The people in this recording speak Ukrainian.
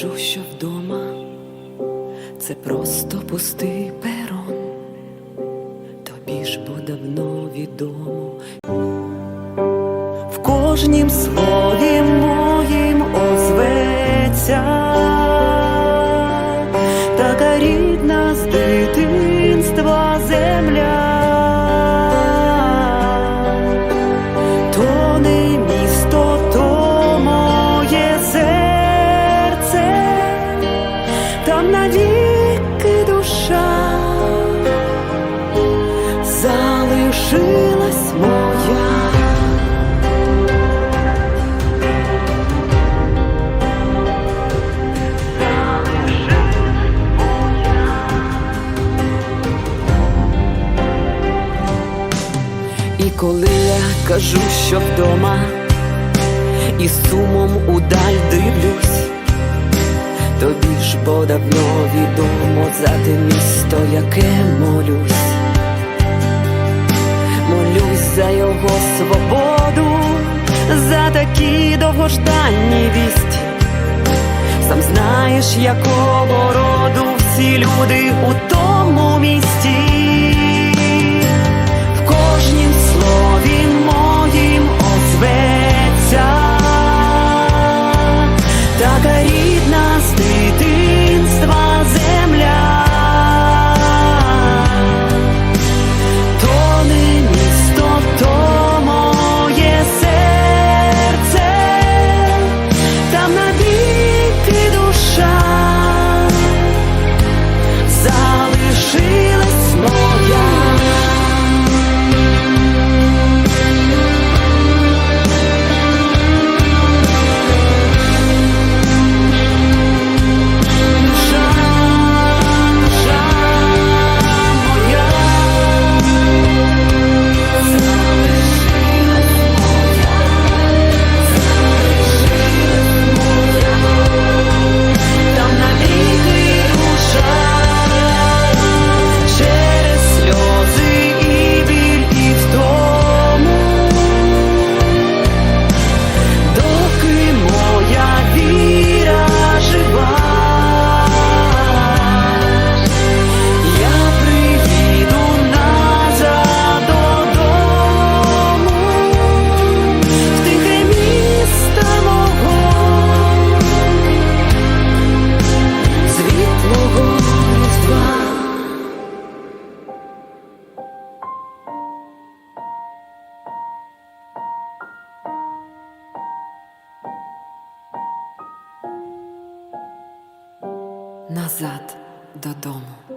кажу, що вдома це просто пустий перон, тобі ж бо давно відомо. В кожнім слові моїм озветься така рідна залишилась моя. І коли я кажу, що вдома, і сумом удаль дивлюсь, тобі ж бо відомо за те місто, яке молюсь, за його свободу, за такі довгожданні вість. Сам знаєш, якого роду всі люди у тому місті. nazad do domu.